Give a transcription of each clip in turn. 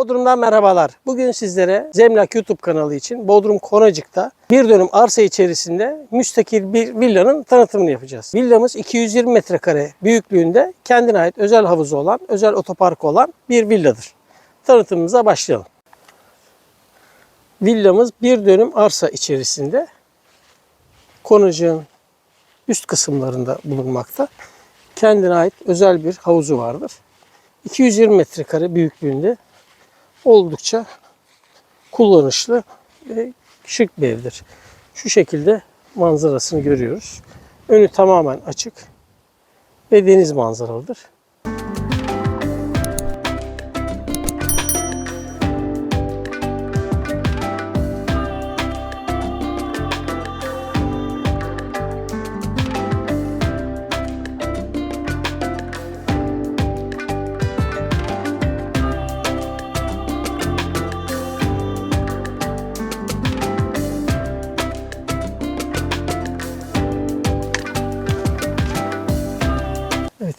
Bodrum'dan merhabalar. Bugün sizlere Zemlak YouTube kanalı için Bodrum Konacık'ta bir dönüm arsa içerisinde müstakil bir villanın tanıtımını yapacağız. Villamız 220 metrekare büyüklüğünde kendine ait özel havuzu olan, özel otoparkı olan bir villadır. Tanıtımımıza başlayalım. Villamız bir dönüm arsa içerisinde Konacık'ın üst kısımlarında bulunmakta. Kendine ait özel bir havuzu vardır. 220 metrekare büyüklüğünde oldukça kullanışlı ve şık bir evdir. Şu şekilde manzarasını görüyoruz. Önü tamamen açık ve deniz manzaralıdır.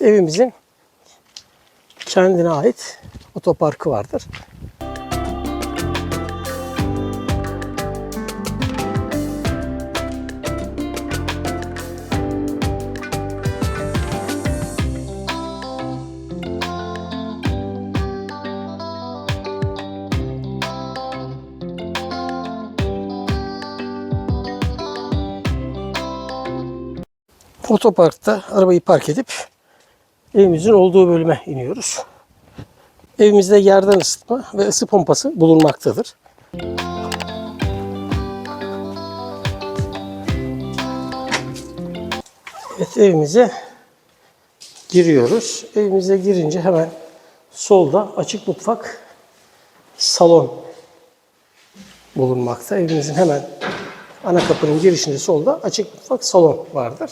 Evimizin kendine ait otoparkı vardır. Otoparkta arabayı park edip evimizin olduğu bölüme iniyoruz. Evimizde yerden ısıtma ve ısı pompası bulunmaktadır. Evet evimize giriyoruz. Evimize girince hemen solda açık mutfak salon bulunmakta. Evimizin hemen ana kapının girişinde solda açık mutfak salon vardır.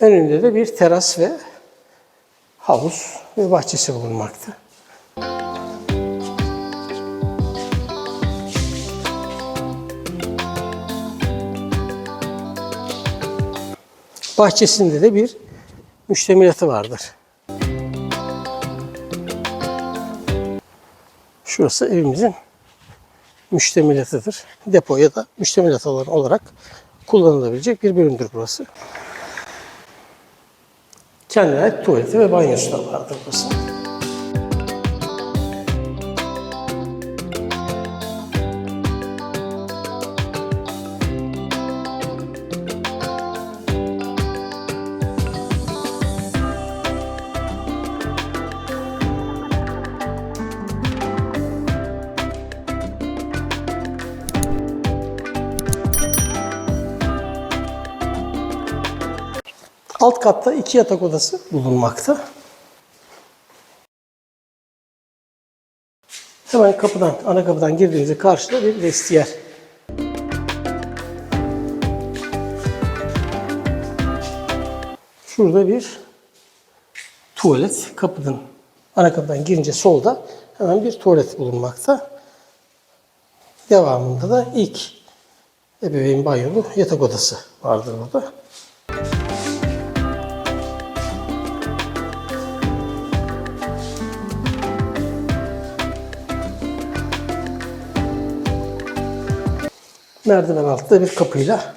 Önünde de bir teras ve havuz ve bahçesi bulunmakta. Bahçesinde de bir müştemilatı vardır. Şurası evimizin müştemilatıdır. Depo ya da müştemilat olarak kullanılabilecek bir bölümdür burası. Kendine tuvaleti ve banyosu da vardır burası. Alt katta iki yatak odası bulunmakta. Hemen kapıdan, ana kapıdan girdiğimizde karşıda bir vestiyer. Şurada bir tuvalet. Kapıdan, ana kapıdan girince solda hemen bir tuvalet bulunmakta. Devamında da ilk ebeveyn banyolu yatak odası vardır burada. Merdiven altta bir kapıyla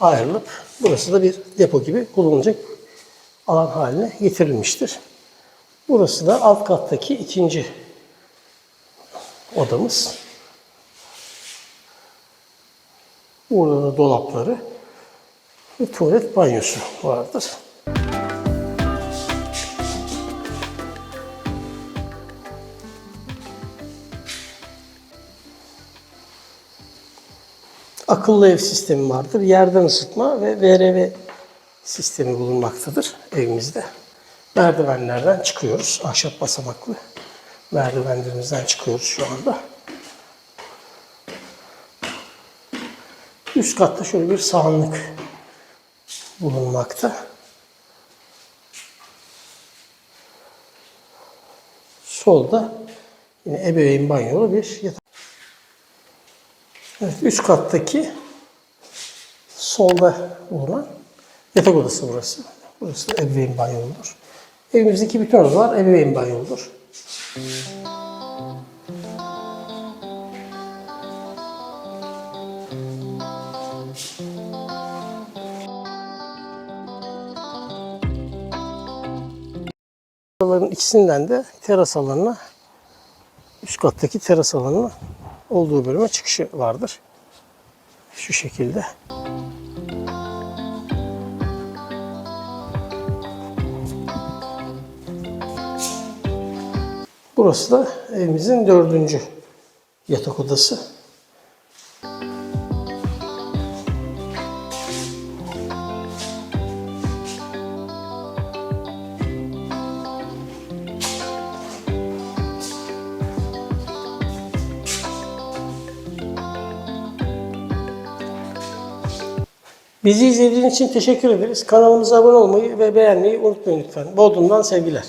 ayrılıp burası da bir depo gibi kullanılacak alan haline getirilmiştir. Burası da alt kattaki ikinci odamız. Burada da dolapları ve tuvalet banyosu vardır. Akıllı ev sistemi vardır. Yerden ısıtma ve VRV sistemi bulunmaktadır evimizde. Merdivenlerden çıkıyoruz. Ahşap basamaklı merdivenlerimizden çıkıyoruz şu anda. Üst katta şöyle bir sahanlık bulunmakta. Solda yine ebeveyn banyolu bir yatak. Evet, üç kattaki solda bulunan yatak odası burası. Burası da ebeveyn banyoludur. Evimizdeki bütün odalar ebeveyn banyoludur. Odaların ikisinden de teras alanına, üst kattaki teras alanına olduğu bölüme çıkışı vardır. Şu şekilde. Burası da evimizin dördüncü yatak odası. Bizi izlediğiniz için teşekkür ederiz. Kanalımıza abone olmayı ve beğenmeyi unutmayın lütfen. Bodrum'dan sevgiler.